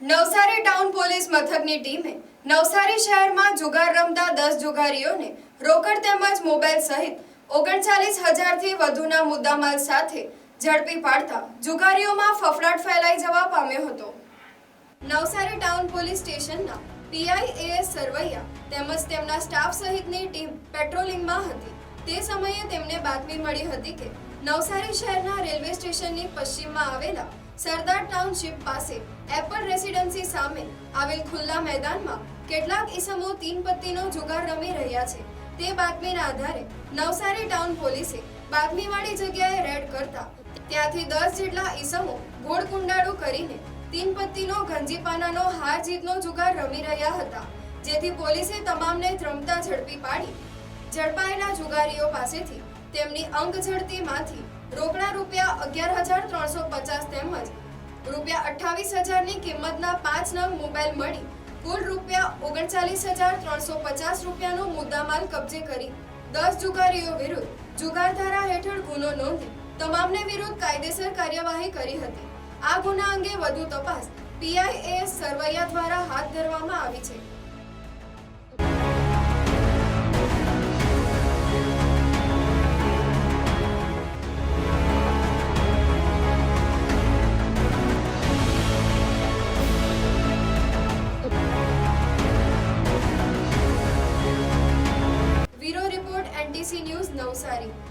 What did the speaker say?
Navsari town police મથકની ટીમે નવસારી શહેરમાં જુગાર રમતા દસ જુગારીઓને રોકડ તેમજ મોબાઈલ સહિત ઓગણચાલીસ હજારથી વધુના મુદ્દામાલ સાથે ઝડપી પાડતા જુગારીઓમાં ફફડાટ ફેલાઈ જવા પામ્યો હતો. નવસારી ટાઉન પોલીસ સ્ટેશનના P I A S Sarvaiya તેમજ તેમના સ્ટાફ સહિતની ટીમ પેટ્રોલિંગમાં હતી. તે સમયે તેમને બાતમી મળી હતી કે નવસારી શહેરના રેલવે સ્ટેશનની પશ્ચિમમાં આવેલા સરદાર ટાઉનશીપ પાસે એપલ રેસિડેન્સી સામે આવેલ ખુલ્લા મેદાનમાં કેટલાક ઈસમો તીન પત્તીનો જુગાર રમી રહ્યા છે. તે બાતમીના આધારે નવસારી ટાઉન પોલીસે બાતમીવાળી જગ્યાએ રેડ કરતા ત્યાંથી દસ જેટલા ઈસમો ગોળ કુંડાળું કરીને તીન પત્તીનો ગંજીપાનાનો હાર જીતનો જુગાર રમી રહ્યા હતા. જેથી પોલીસે તમામને ત્રમતા ઝડપી પાડી ઝડપાયેલા જુગારીઓ પાસેથી તેમની અંગ ઝડતીમાંથી રોકડા અગિયાર હજાર ત્રણસો પચાસ તેમજ રૂપિયા અઠ્ઠાવીસ હજારની કિંમતના પાંચ નંગ મોબાઈલ મળી. કુલ રૂપિયા ઓગણચાલીસ હજાર ત્રણસો પચાસ રૂપિયાનો મુદ્દામાલ કબજે કરી દસ જુગારીઓ વિરુદ્ધ જુગાર ધારા હેઠળ ગુનો નોંધી તમામને વિરુદ્ધ કાયદેસર કાર્યવાહી કરી હતી. આ ગુના અંગે વધુ તપાસ પીઆઈએસ સરવૈયા દ્વારા હાથ ધરવામાં આવી છે. não, Sari.